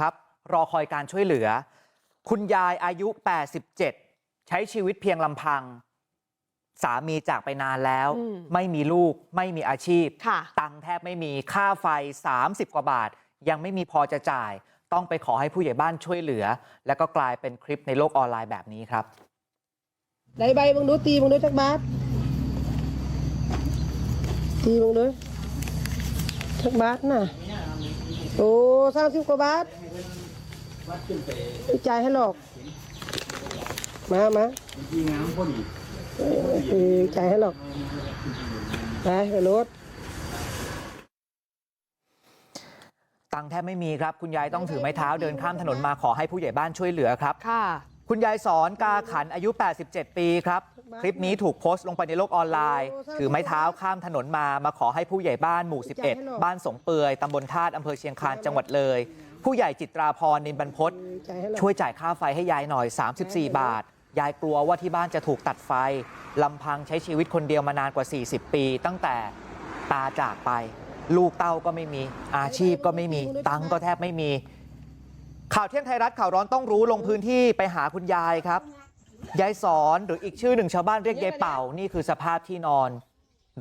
ครับรอคอยการช่วยเหลือ คุณยายอายุ87ใช้ชีวิตเพียงลำพัง สามีจากไปนานแล้วอืมไม่มีลูกไม่มีอาชีพค่ะตังค์แทบไม่มีค่าไฟ 30 กว่าบาท ยังไม่มีพอจะจ่าย ต้องไปขอให้ผู้ใหญ่บ้านช่วยเหลือ แล้วก็กลายเป็นคลิปในโลกออนไลน์แบบนี้ครับได้ใบมึงดูตีมึงดูจักบาทตีมึงดูจักบาทน่ะ โอ้สามสิบกว่าบาทจ่ายให้หรอก มามาเออเออจ่ายให้หรอก ไปไปรถตังค์แทบไม่มีครับ คุณยายต้องถือไม้เท้าเดินข้ามถนนมาขอให้ผู้ใหญ่บ้านช่วยเหลือครับ ค่ะ คุณยายสอนกาขันอายุ 87 ปีครับ คลิปนี้ถูกโพสต์ลงไปในโลกออนไลน์ ถือไม้เท้าข้ามถนนมา มาขอให้ผู้ใหญ่บ้านหมู่ 11 บ้านสงเปือยตำบลธาตุอำเภอเชียงคานจังหวัดเลย ผู้ใหญ่จิตราพรนินบรรพตจ่ายให้หรอกช่วยจ่ายค่าไฟให้ยายหน่อย 34 บาท ยายกลัวว่าที่บ้านจะถูกตัดไฟลำพังใช้ชีวิตคนเดียวมานานกว่า 40 ปี ตั้งแต่ตาจากไป ลูกเต้าก็ไม่มี อาชีพก็ไม่มี ตังค์ก็แทบไม่มีข่าว เที่ยงไทยรัฐข่าวร้อนต้องรู้ลงพื้นที่ไปหาคุณยายครับยายสอนหรืออีกชื่อหนึ่งชาวบ้านเรียกยายเป่านี่คือสภาพที่นอน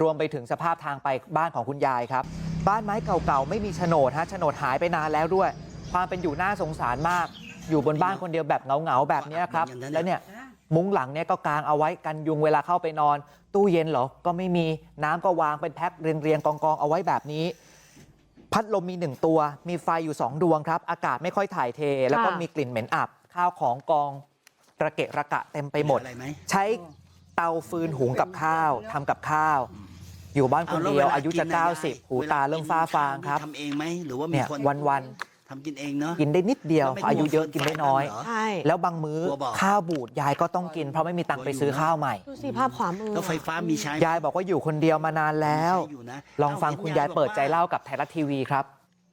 รวมไปถึงสภาพทางไปบ้านของคุณยายครับ บ้านไม้เก่าๆไม่มีโฉนดฮะโฉนดหายไปนานแล้วด้วย ความเป็นอยู่น่าสงสารมาก อยู่บนบ้านคนเดียวแบบเหงาๆแบบนี้ครับแล้วเนี่ยมุ้งหลังเนี่ยก็กางเอาไว้กันยุงเวลาเข้าไปนอน ตู้เย็นเหรอก็ไม่มีน้ำก็วางเป็นแพ็คเรียงๆกองๆเอาไว้แบบนี้ ลมมีหนึ่งตัวมีไฟอยู่สองดวงครับอากาศไม่ค่อยถ่ายเทแล้วก็ค่ะมีกลิ่นเหม็นอับข้าวของกองระเกะระกะเต็มไปหมดอะไรไหมใช้เตาฟืนหุงกับข้าวทำกับข้าว อยู่บ้านคนเดียวอายุจะ 90 หูตาเริ่มฟ้าฟางครับทำเองไหมหรือว่ามีเนี่ยคนวัน ทำกินเองเนาะๆกินได้นิดเดียวแล้วไม่อายุเยอะกินได้น้อยกลัวใช่แล้วบางมื้อกลัวบอกข้าวบูดยายก็ต้องกิน เพราะไม่มีตังค์ไปซื้อข้าวใหม่ดูสิภาพขวามือแล้วไฟฟ้ามีใช้ยายบอกว่าอยู่คนเดียวมานานแล้วใช้อยู่นะลองฟังคุณยายเปิดใจเล่ากับไทยรัฐทีวีครับ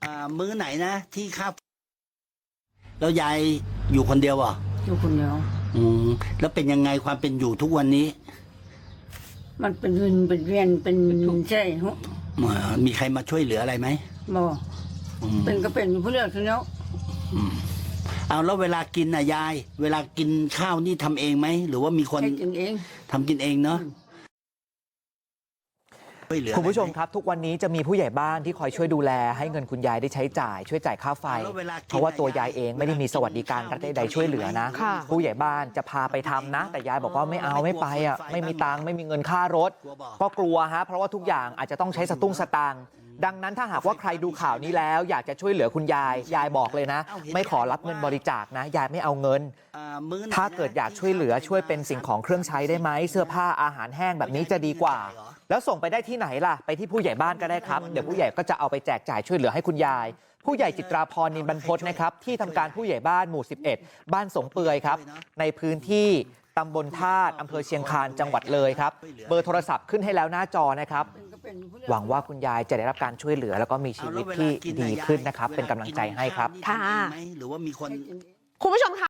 อ่ามื้อไหนนะที่ข้าวแล้วยายอยู่คนเดียวเหรอะอยู่คนเดียวอืมแล้วเป็นยังไงความเป็นอยู่ทุกวันนี้ มันเป็นวินเป็นเวียนเป็นใช่ฮะเอ่อมีใครมาช่วยเหลืออะไรไหมบ่ อืมเป็นก็เป็นอยู่เพื่อเลือกทีแล้วเอาแล้วเวลากินน่ะยาย เวลากินข้าวนี่ทำเองไหมหรือว่ามีคนให้กินเอง ทำกินเองเนาะช่วยเหลือคุณผู้ชมอะไไหครับ ทุกวันนี้จะมีผู้ใหญ่บ้านที่คอยช่วยดูแลให้เงินคุณยายได้ใช้จ่าย ช่วยจ่ายค่าไฟ แล้วเวลากินเพราะว่าตัวยายยายเองไม่ได้มีสวัสดิการรัฐใดๆช่วยเหลือนะ ค่ะ ผู้ใหญ่บ้านจะพาไปทำนะ แต่ยายบอกว่าไม่เอาไม่ไปอะไม่มีตังค์ไม่มีเงินค่ารถกลัวบอกก็กลัวฮะเพราะว่าทุกอย่างอาจจะต้องใช้สตุ้งสตางค์ ดังนั้นถ้าหากว่าใครดูข่าวนี้แล้วอยากจะช่วยเหลือคุณยายยายบอกเลยนะ ไม่ขอรับเงินบริจาคนะ ยายไม่เอาเงินอ่ามื้อไหนถ้าเกิดอยากช่วยเหลือช่วยเป็นสิ่งของเครื่องใช้ได้ไหมเสื้อผ้าอาหารแห้งแบบนี้จะดีกว่า แล้วส่งไปได้ที่ไหนล่ะไปที่ผู้ใหญ่บ้านก็ได้ครับเดี๋ยวผู้ใหญ่ก็จะเอาไปแจกจ่ายช่วยเหลือให้คุณยาย ผู้ใหญ่จิตราพรนินบรรพตนะครับที่ทำการผู้ใหญ่บ้านหมู่ 11 บ้านสงเปือยครับในพื้นที่ตำบลธาตุอำเภอเชียงคานจังหวัดเลยครับ เบอร์โทรศัพท์ขึ้นให้แล้วหน้าจอนะครับ หวังว่าคุณยายจะได้รับการช่วยเหลือ แล้วก็มีชีวิตที่ดีขึ้นนะครับ เป็นกำลังใจให้ครับข้าวนี่ทำเองไหมหรือว่ามีคนให้กินเองคุณผู้ชมคะ